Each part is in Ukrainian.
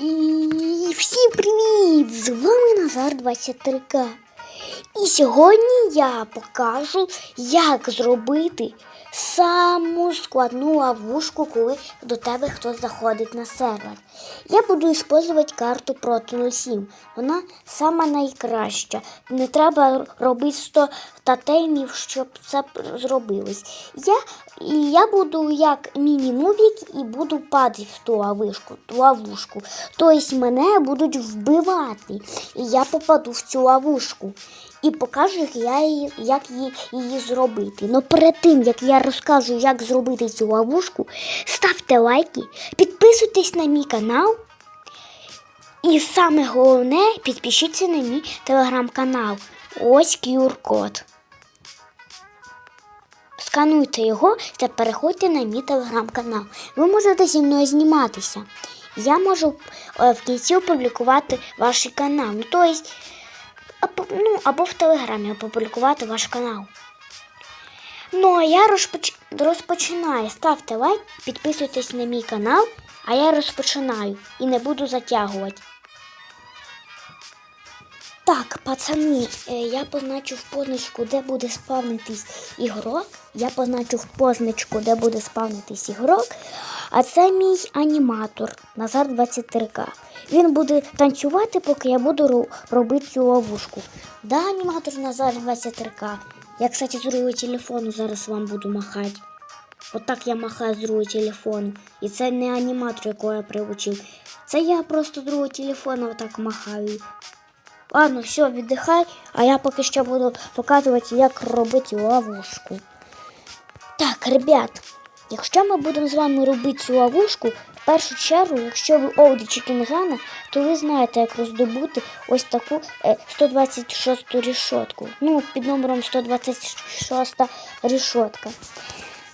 І всім привіт! З вами Назар 23К. І сьогодні я покажу, як зробити саму складну ловушку, коли до тебе хтось заходить на сервер. Я буду використовувати карту проти 07. Вона сама найкраща. Не треба робити 100 татемів, щоб це зробилось. Я, і я буду як міні-нубік і буду падати в ту ловушку. Ту ловушку. Тобто мене будуть вбивати. І я попаду в цю ловушку. І покажу, як я її, як її, її зробити. Но перед тим, як я розкажу, як зробити цю ловушку, ставте лайки, підписуйтесь на мій канал. І саме головне, підпишіться на мій телеграм-канал. Ось QR-код. Скануйте його та переходьте на мій телеграм-канал. Ви можете зі мною зніматися. Я можу е, в кінці опублікувати ваш канал. Ну, тобто, або, ну, або в телеграмі опублікувати ваш канал. Ну, а я розпоч... розпочинаю. Ставте лайк, підписуйтесь на мій канал, а я розпочинаю і не буду затягувати. Так, пацани, е, я позначу в позначку, де буде спавнитись ігрок. Я позначу в позначку, де буде спавнитись ігрок. А це мій аніматор Назар 23К. Він буде танцювати, поки я буду робити цю ловушку. Да, аніматор Назар 23К. Я, кстати, з другого телефону зараз вам буду махати. Отак я махаю з другого телефону. І це не аніматор, якого я приучив. Це я просто з другого телефону отак махаю. Ладно, все, віддихай, а я поки що буду показувати, як робити ловушку. Так, ребят, якщо ми будемо з вами робити цю ловушку, в першу чергу, якщо ви Оуді Чікінгана, то ви знаєте, як роздобути ось таку е, 126 рішотку. Ну, під номером 126 рішотка.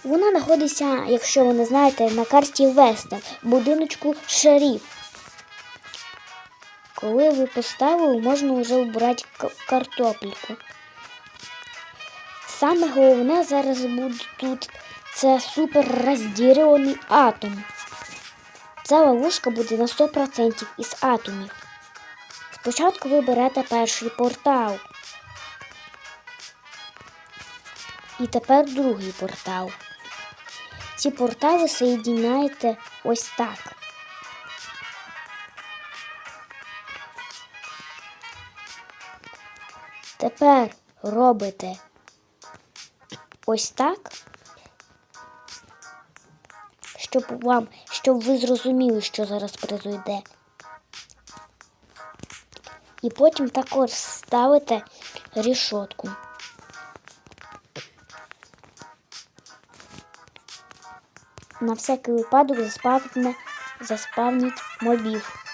Вона знаходиться, якщо ви не знаєте, на карті Веста, будиночку Шеріф. Коли ви поставили, можна вже обрати картопельку. Саме головне зараз буде тут це супер роздірений атом. Ця ловушка буде на 100% із атомів. Спочатку ви берете перший портал. І тепер другий портал. Ці портали соєдиняєте ось так. Тепер робите ось так, щоб вам, щоб ви зрозуміли, що зараз произойде. І потім також ставите рішотку. На всякий випадок заспавніть, заспавніть мобів.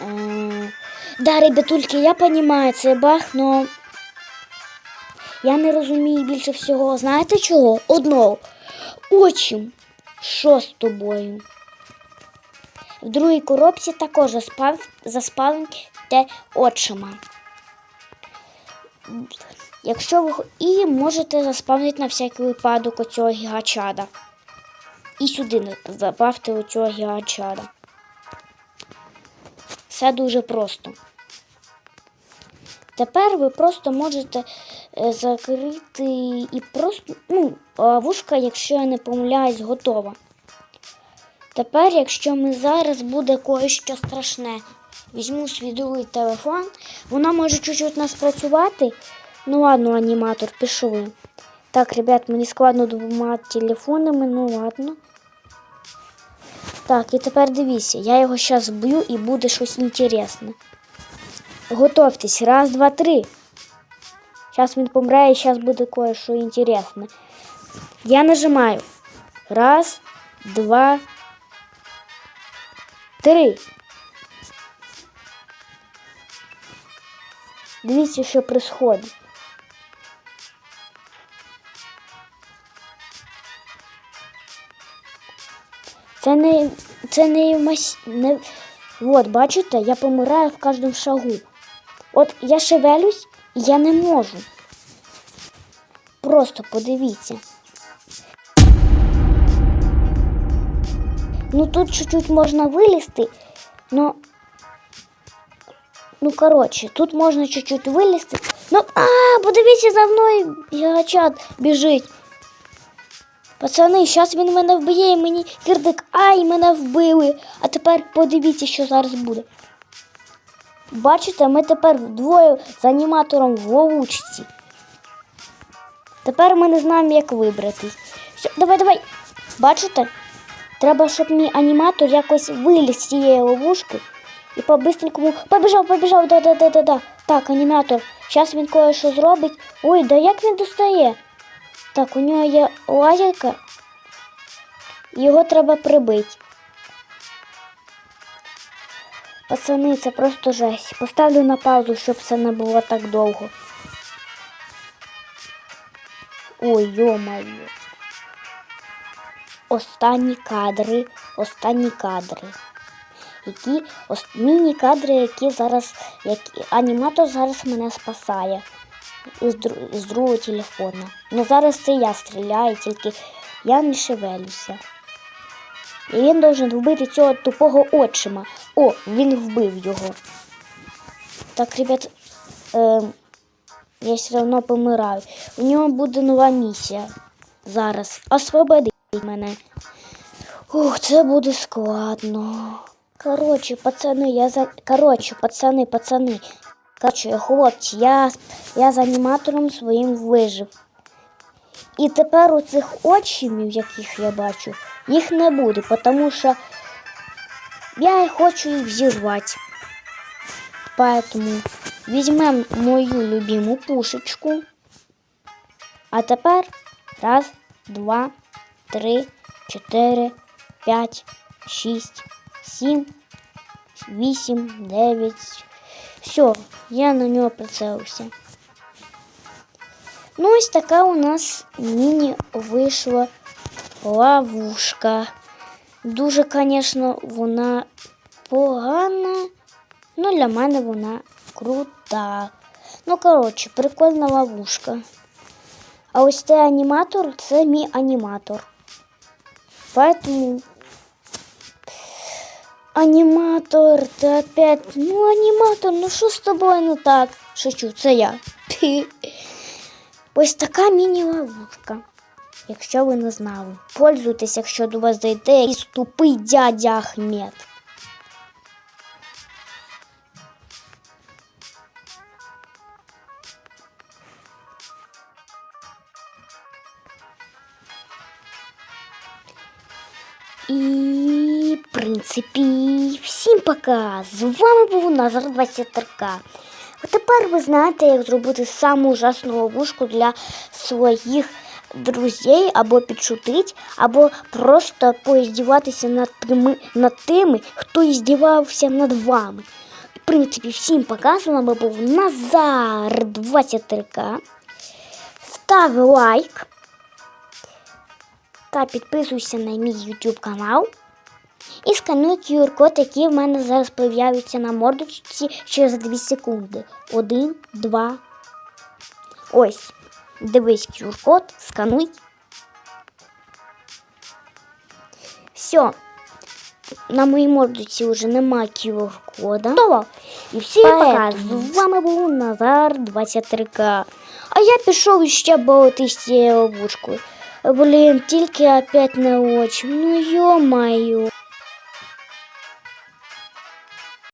Е, Да, ребятульки, я понимаю, це баг, но я не розумію більше всього. Знаєте чого? Одного. Отчим. Що з тобою? В другій коробці також заспав, заспавните отчима. Якщо ви і можете заспавнити на всякий випадок оцього гігачада. І сюди забавте оцього гігачада. Все дуже просто. Тепер ви просто можете е, закрити і просто. Ну, ловушка, якщо я не помиляюсь, готова. Тепер, якщо ми зараз буде кое-що страшне, візьму свій другий телефон, вона може чуть-чуть нас працювати. Ну ладно, аніматор, пішли. Так, ребят, мені складно двома телефонами, ну ладно. Так, і тепер дивіться, я його зараз б'ю і буде щось інтересне. Готовтесь, раз, два, три. Зараз він помре і зараз буде кое-що інтересне. Я нажимаю. Раз, два, три. Дивіться, що происходить. Це не, це не, мас... не... От, бачите, я помираю в кожному шагу. От я шевелюсь, я не можу. Просто подивіться. Ну тут чуть-чуть можна вилізти, Ну, ну коротше, тут можна чуть-чуть вилізти. Ну, а, подивіться за мною, гігачат біжить. Пацани, зараз він мене вб'є, і мені кирдик, ай, мене вбили. А тепер подивіться, що зараз буде. Бачите, ми тепер вдвоє з аніматором в ловучці. Тепер ми не знаємо, як вибратись. Все, давай, давай. Бачите? Треба, щоб мій аніматор якось виліз з цієї ловушки і по-бистренькому побіжав, побіжав, да-да-да-да-да. Так, аніматор. Зараз він кое-що зробить. Ой, да як він достає? Так, у нього є лазерка. Його треба прибити. Пацани, це просто жесть. Поставлю на паузу, щоб це не було так довго. Ой, йо-моє. Останні кадри, останні кадри. Які міні-кадри, які зараз, які аніматор зараз мене спасає із другого телефона. Ну зараз це я стріляю, тільки я не шевелюся. І він должен вбити цього тупого отчима. О, він вбив його. Так, ребят, е, я все одно помираю. У нього буде нова місія зараз. Освободить мене. Ух, це буде складно. Коротше, пацани, я за. Коротше, пацани, пацани. Коротше, хлопці, я, я з аніматором своїм вижив. І тепер у цих очімів, яких я бачу, їх не буде, тому що я хочу їх зірвати. Поэтому візьмемо мою любиму пушечку. А тепер раз, два, три, чотири, п'ять, шість, сім, вісім, дев'ять. Все, я на нього прицілився. Ну, ось така у нас міні вийшла ловушка. Дуже, звісно, вона погана. Ну, для мене вона крута. Ну, коротше, прикольна ловушка. А ось цей аніматор це мій аніматор. Поэтому Аніматор, ти опять. Ну, аніматор, ну що з тобою не так? Шучу, це я. Пі. Ось така міні-ловушка. Якщо ви не знали. Пользуйтесь, якщо до вас зайде якийсь тупий дядя Ахмед. І, принципі, всім пока! З вами був Назар 23К. А тепер ви знаєте, як зробити саму ужасну ловушку для своїх друзей, або підшутить, або просто поіздіватися над тими, над тими, хто іздівався над вами. В принципі, всім пока. З вами був Назар 23К. Став лайк та підписуйся на мій YouTube канал. І скануй QR-код, який в мене зараз появляється на мордочці через 2 секунди. Один, два. Ось. Дивись QR-код, скануй. Все. На моїй мордочці вже немає QR-кода. Готово. І всім пока. З вами був Назар 23К. А я пішов іще боротися з цією ловушкою. Блін, тільки опять не очі. Ну ё-моё.